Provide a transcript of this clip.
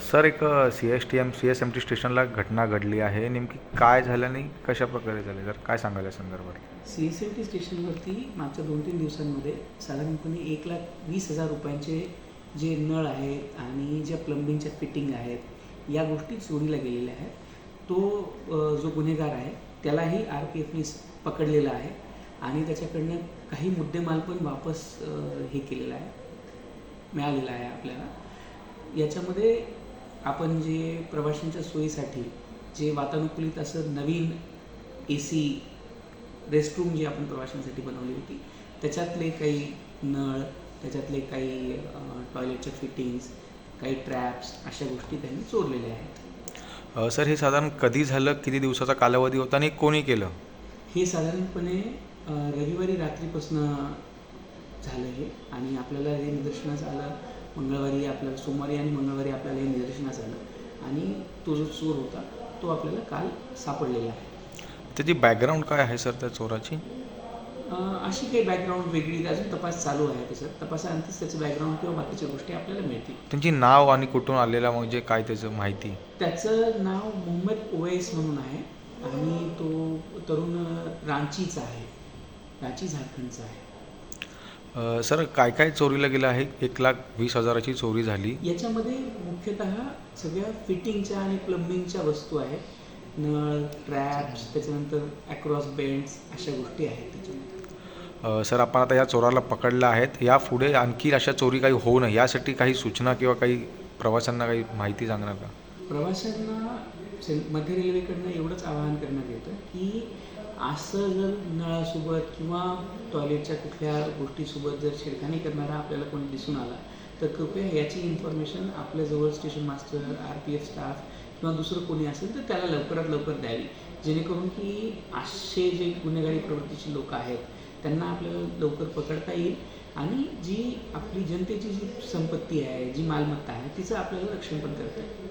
Sir एक C S T M C S M T स्टेशनला घटना घडली आहे. नेमकी काय झालं आणि कशा प्रकारे झाली? जर काय सांगाल या संदर्भात? सी एस एम टी स्टेशनवरती मागच्या दोन तीन दिवसांमध्ये साधारणपणे एक लाख वीस हजार रुपयांचे जे नळ आहेत आणि ज्या प्लंबिंगच्या फिटिंग आहेत या गोष्टी चोरीला गेलेल्या आहेत. तो जो गुन्हेगार आहे त्यालाही आर पी एफने पकडलेला आहे आणि त्याच्याकडनं काही मुद्देमाल पण वापस हे केलेला आहे मिळालेला आहे आपल्याला. याच्यामध्ये आपण जे प्रवाशांच्या सोयीसाठी जे वातानुकूलित असं नवीन ए सी रेस्टरूम जी आपण प्रवाशांसाठी बनवली होती त्याच्यातले काही नळ त्याच्यातले काही टॉयलेटच्या फिटिंग्स काही ट्रॅप्स अशा गोष्टी त्यांनी चोरलेल्या आहेत. सर हे साधारण कधी झालं किती दिवसाचा कालावधी होता आणि कोणी केलं? हे साधारणपणे रविवारी रात्रीपासून झालं हे आणि आपल्याला हे निदर्शनास आलं मंगळवारी आपल्याला सोमवारी आणि मंगळवारी आपल्याला हे निदर्शनास आलं. आणि तो जो चोर होता तो आपल्याला काल सापडलेला आहे. त्याची बॅकग्राऊंड काय आहे सर त्या चोराची? अशी काही बॅकग्राऊंड वेगळी अजून तपास चालू आहे त्याच्यात तपासानंतरच त्याचं बॅकग्राऊंड किंवा बाकीच्या गोष्टी आपल्याला मिळतील. त्यांची नाव आणि कुठून आलेला म्हणजे काय त्याचं माहिती? त्याचं नाव मोहम्मद ओवेस म्हणून आहे. आणि तो तरुण रांचीचा आहे. रांची झारखंडचा आहे. सर काय काय चोरीला गेलं आहे? एक लाख वीस हजाराची चोरी झाली. याच्यामध्ये मुख्यतः सगळ्या फिटिंगच्या आणि प्लंबिंगच्या वस्तू आहेत. नळ ट्रॅप्स त्याच्यानंतर अक्रॉस बेंड्स अशा गोष्टी आहेत त्याच्यामध्ये. सर आपण आता या चोराला पकडलं आहेत. यापुढे आणखी अशा चोरी काही होऊ नये यासाठी काही सूचना किंवा काही प्रवाशांना काही माहिती सांगणार का? प्रवाशांना से मध्य रेल्वेकडनं एवढंच आवाहन करण्यात येतं की असं जर नळासोबत किंवा टॉयलेटच्या कुठल्या गोष्टीसोबत जर छेडखानी करणारा आपल्याला कोणी दिसून आला तर कृपया याची इन्फॉर्मेशन आपल्या जवळ station master R P F staff किंवा दुसरं कोणी असेल तर त्याला लवकरात लवकर द्यावी. जेणेकरून की असे जे गुन्हेगारी प्रवृत्तीचे लोक आहेत त्यांना आपल्याला लवकर पकडता येईल आणि जी आपली जनतेची जी संपत्ती आहे जी मालमत्ता आहे तिचं आपल्याला रक्षण पण करता येईल.